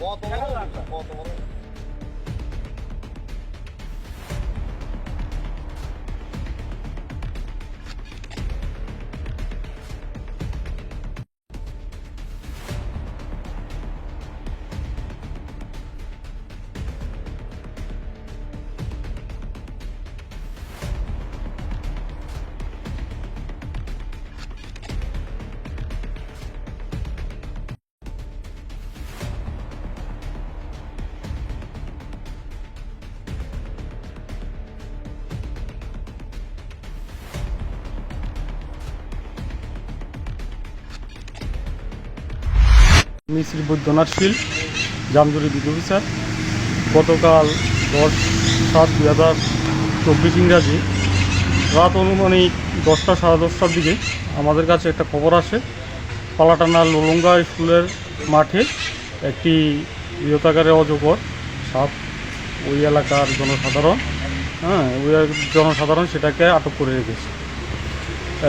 কত কত বড় আমি বৈদ্যনাথ শীল, জামজুরি বিদ্যুৎ অফিসার। গতকাল দশ সাত দুই হাজার চব্বিশ ইংরাজি রাত অনুমানিক দশটা সাড়ে দশটার দিকে আমাদের কাছে একটা খবর আসে। পালাটানা লোলঙ্গা স্কুলের মাঠে একটি বৃহতাকারে অজগর, সাপ ওই এলাকার জনসাধারণ হ্যাঁ ওই জনসাধারণ সেটাকে আটক করে রেখেছে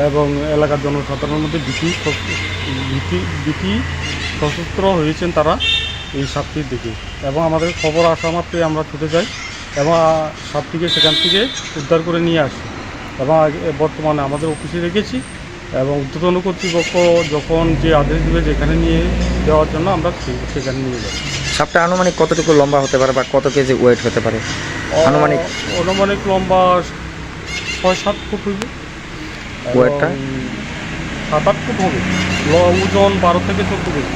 এবং এলাকার জনসাধারণের মধ্যে ভীতি ভীতি ভীতি সশস্ত্র হয়েছেন তারা এই সাপটির দিকে। এবং আমাদের খবর আসা মাত্রই আমরা ছুটে যাই এবং সাপটিকে সেখান থেকে উদ্ধার করে নিয়ে আসি। এবং বর্তমানে আমাদের অফিসে রেখেছি এবং উদ্বোধন কর্তৃপক্ষ যখন যে আদেশ দেবে যেখানে নিয়ে দেওয়ার জন্য আমরা সেখানে নিয়ে যাই সাপটা আনুমানিক কতটুকু লম্বা হতে পারে বা কত কেজি ওয়েট হতে পারে? আনুমানিক? আনুমানিক লম্বা ছয় সাত ফুট হইবে। ওয়েটটা? সাত আট ফুট হবে। ওজন বারো থেকে চোদ্দ কেজি।